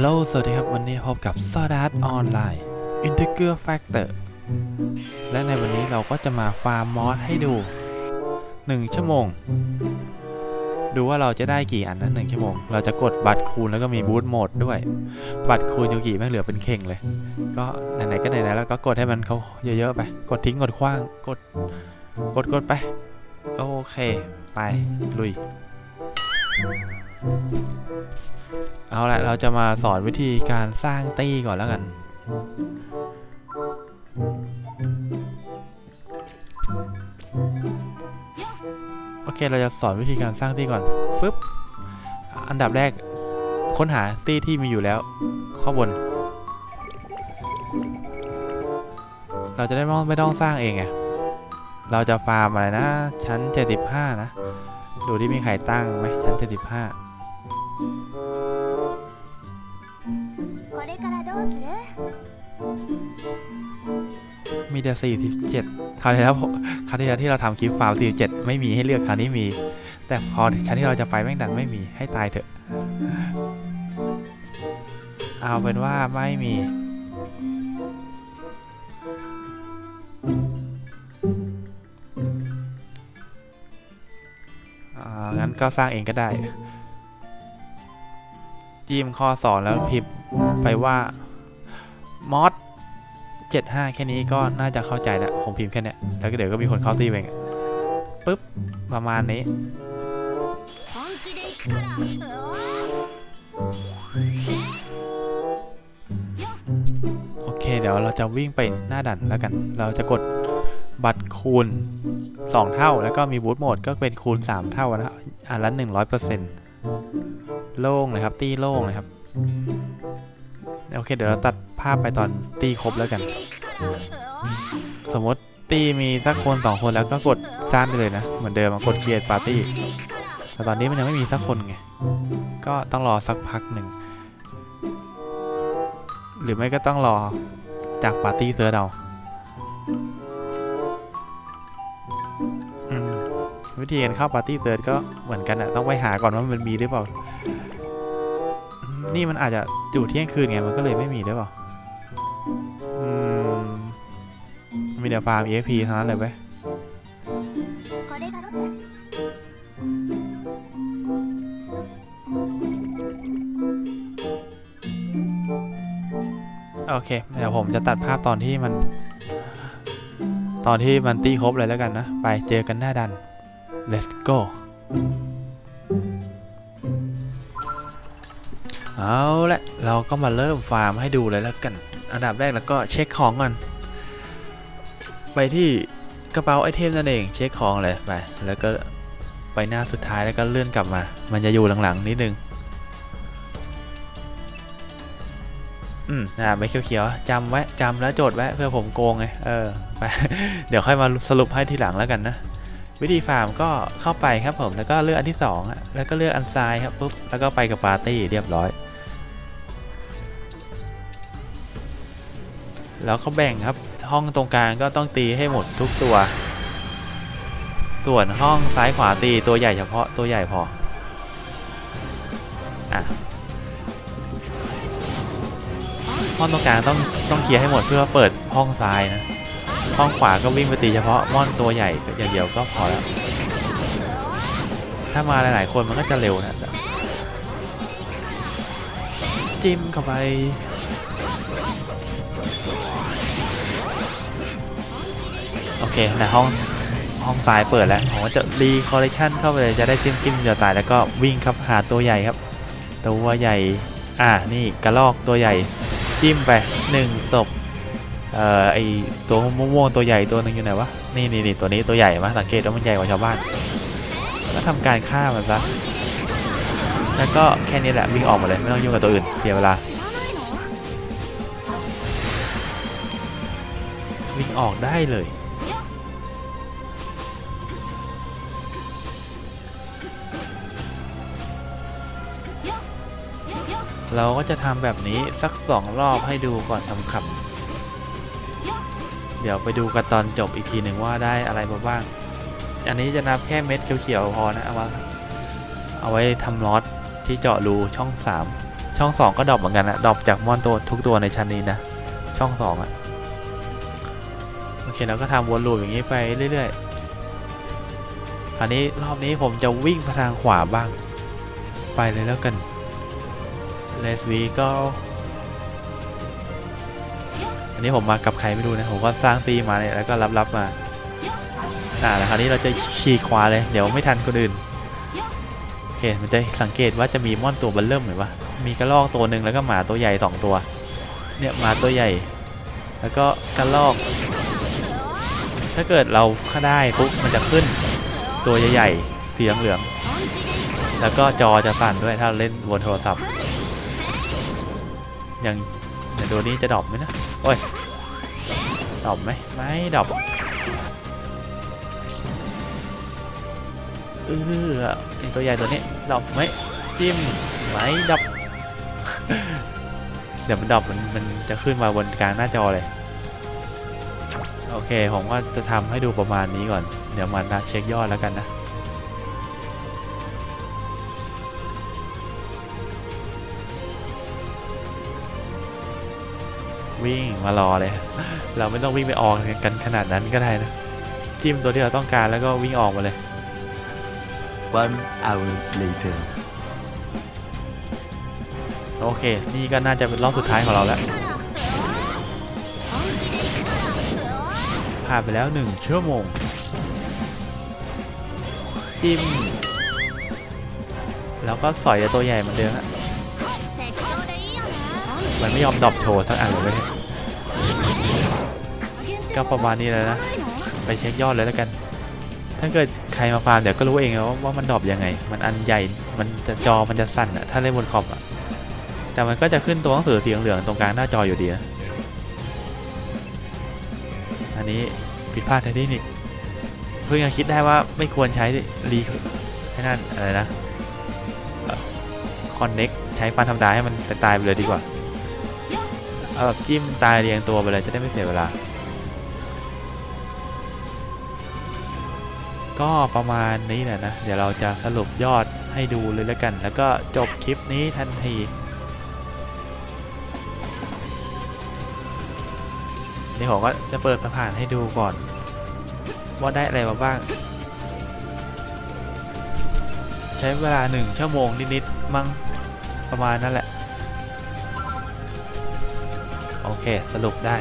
ฮัลโหล สวัสดีครับ วันนี้พบกับ s o d a r t Online Integer Factor และในวันนี้เราก็จะมาฟาร์มมอสให้ดู 1 ชั่วโมง ดูว่าเราจะได้กี่อันนะ1ชั่วโมง เราจะกดบัตรคูณแล้วก็มีบูตโหมดด้วย บัตรคูณยูกิแม่งเหลือเป็นเข่งเลย ก็ไหนๆก็ไหนๆแล้วก็กดให้มันเขาเยอะๆไป กดทิ้งกดขว้าง กด กดกดไป โอเค ไป ลุย เอาละเราจะมาสอนวิธีการสร้างตี้ก่อนแล้วกัน โอเคเราจะสอนวิธีการสร้างตี้ก่อนปึ๊บอันดับแรกค้นหาตี้ที่มีอยู่แล้ว ข้างบน เราจะได้ไม่ต้องไม่ต้องสร้างเองไงเราจะฟาร์มอะไรนะชั้น 75 นะ ดูที่มีใครตั้งไหมชั้น 75これからどうする มีแต่47 คราวที่แล้วผมคราวที่แล้วที่เราทำคลิปฟาร์ม47 ไม่มีให้เลือกคราวนี้มี แต่พอชั้นที่เราจะไปแม่งดันไม่มีให้ตายเถอะ เอาเป็นว่าไม่มี อ่า งั้นก็สร้างเองก็ได้ จิ้มข้อสอนแล้วพิมพ์ไปว่ามอส75 แค่นี้ก็น่าจะเข้าใจแล้วผมพิมพ์แค่นี้แล้วก็เดี๋ยวก็มีคนเข้าตีเองปึ๊บ ประมาณนี้ โอเค เดี๋ยวเราจะวิ่งไปหน้าดันแล้วกัน เราจะกดบัตรคูณ 2 เท่า แล้วก็มีบูทโหมดก็เป็นคูณ 3 เท่านะอันละหนึ่งร้อยเปอร์เซ็นต์ โล่งเลยครับ ตีโล่งเลยครับ โอเคเดี๋ยวเราตัดภาพไปตอนตีครบแล้วกัน สมมติตีมีสักคนสองคนแล้วก็กดสร้างได้เลยนะ เหมือนเดิมมากด create party แต่ตอนนี้มันยังไม่มีสักคนไง ก็ต้องรอสักพักหนึ่ง หรือไม่ก็ต้องรอจากปาร์ตี้เซิร์เอาวิธีการเข้าปาร์ตี้เซิร์ชก็เหมือนกันอะต้องไปหาก่อนว่ามันมีหรือเปล่า นี่มันอาจจะอยู่เที่ยงคืนไง มันก็เลยไม่มีได้ป่ะอืม มีแต่ฟาร์มเ EXP เท่านั้นเลยไว้โอเค เดี๋ยวผมจะตัดภาพตอนที่มัน ตอนที่มันตีครบเลยแล้วกันนะ ไปเจอกันหน้าดัน let's go เอาละเราก็มาเริ่มฟาร์มให้ดูเลยแล้วกัน อันดับแรกแล้วก็เช็คของก่อน ไปที่กระเป๋าไอเทมนั่นเองเช็คของเลยไป แล้วก็ไปหน้าสุดท้ายแล้วก็เลื่อนกลับมา มันจะอยู่หลังๆนิดนึง อืมอ่าไม่เขียวๆจำไว้จำแล้วโจทย์ไว้เพื่อผมโกงไง เออ ไป เดี๋ยวค่อยมาสรุปให้ทีหลังแล้วกันนะ วิธีฟาร์มก็เข้าไปครับผม แล้วก็เลือกอันที่สองแล้วก็เลือกอันซ้ายครับปุ๊บ แล้วก็ไปกับปาร์ตี้เรียบร้อย แล้วก็แบ่งครับ ห้องตรงกลางก็ต้องตีให้หมดทุกตัว ส่วนห้องซ้ายขวาตีตัวใหญ่เฉพาะตัวใหญ่พอ อะ ห้องตรงกลางต้องต้องเคลียร์ให้หมดเพื่อเปิดห้องซ้ายนะ ห้องขวาก็วิ่งไปตีเฉพาะม่อนตัวใหญ่อย่างเดียวก็พอแล้ว ถ้ามาหลายๆคนมันก็จะเร็วนะจิ้มเข้าไป โอเคในห้องห้องซ้ายเปิดแล้วผมจะรีคอลเลคชันเข้าไปเลยจะได้จิ้มจิ้มเดียวตายแล้วก็วิ่งครับหาตัวใหญ่ครับ ตัวใหญ่ อะนี่กระลอกตัวใหญ่จิ้มไปหนึ่งศพเอ่อไอตัวม่วงตัวใหญ่ตัวหนึงอยู่ไหนวะนี่นี่นี่ตัวนี้ตัวใหญ่มาสังเกตว่ามันใหญ่กว่าชาวบ้านก็ทำการฆ่ามันซะแล้วก็แค่นี้แหละวิ่งออกมาเลยไม่ต้องยุ่งกับตัวอื่นเสียเวลาวิ่งออกได้เลย เราก็จะทำแบบนี้สักสองรอบให้ดูก่อนทำขับ เดี๋ยวไปดูกันตอนจบอีกทีหนึ่งว่าได้อะไรมาบ้าง อันนี้จะนับแค่เม็ดเขียวๆพอนะเอามาเอาไว้ทำล็อตที่เจาะรูช่อง 3 ช่องสองก็ดรอปเหมือนกันนะดรอปจากมอนตัวทุกตัวในชั้นนี้นะ ช่องสองอะโอเคแล้วก็ทำวนลูปอย่างนี้ไปเรื่อยๆคราวนี้รอบนี้ผมจะวิ่งไปทางขวาบ้าง ไปเลยแล้วกัน Let's we go อันนี้ผมมากับใครไม่รู้นะ ผมก็สร้างตีมาเนี่ยแล้วก็รับรับมา อ่าแล้วคราวนี้เราจะขี่ขวาเลย เดี๋ยวไม่ทันคนอื่น โอเค มันจะสังเกตว่าจะมีม่อนตัวบันเริ่มเหมือนว่ามีกระรอกตัวหนึ่งแล้วก็หมาตัวใหญ่สองตัว เนี่ยหมาตัวใหญ่ แล้วก็กระรอก ถ้าเกิดเราข้าได้ปุ๊บมันจะขึ้นตัวใหญ่ๆสีเหลืองๆแล้วก็จอจะสั่นด้วยถ้าเล่นบนโทรศัพท์ ย่างอย่างตัวนี้จะดรอปไหมนะโอ้ยดรอปไหมไม่ดรอปเออไอตัวใหญ่ตัวนี้ดรอปไหมจิ้มไหมดรอปเดี๋ยวมันดรอปมันมันจะขึ้นมาบนกลางหน้าจอเลย โอเค ผมก็จะทำให้ดูประมาณนี้ก่อน เดี๋ยวมันเช็คยอดแล้วกันนะ วิ่งมารอเลย เราไม่ต้องวิ่งไปออกกันขนาดนั้นก็ได้นะจิ้มตัวที่เราต้องการแล้วก็วิ่งออกมาเลย one hour later โอเค นี่ก็น่าจะเป็นรอบสุดท้ายของเราแล้ว ผ่านไปแล้วหนึ่งชั่วโมง จิ้ม แล้วก็สอยตัวใหญ่เหมือนเดิมฮะ มันไม่ยอมดรอปโชว์สักอันเลยเว้ยก็ประมาณนี้แล้วนะ ไปเช็คยอดเลยแล้วกัน ถ้าเกิดใครมาฟาร์มเดี๋ยวก็รู้เองว่าว่ามันดรอปยังไง มันอันใหญ่ มันจะจอมันจะสั่นอะถ้าเล่นบนคอมอะแต่มันก็จะขึ้นตัวหนังสือสีเหลืองตรงกลางหน้าจออยู่ดีนะอันนี้ผิดพลาดทางเทคนิคเพิ่งจะคิดได้ว่าไม่ควรใช้รีให้นั่นอะไรนะคอนเน็กใช้ฟันธรรมดาให้มันตายไปเลยดีกว่า เอาแบบจิ้มตายเรียงตัวไปเลยจะได้ไม่เสียเวลา ก็ประมาณนี้แหละนะ เดี๋ยวเราจะสรุปยอดให้ดูเลยแล้วกัน แล้วก็จบคลิปนี้ทันทีเดี๋ยวผมก็จะเปิดผ่านให้ดูก่อน ว่าได้อะไรมาบ้าง ใช้เวลาหนึ่งชั่วโมงนิดๆมั้งประมาณนั่นแหละ โอเค สรุปได้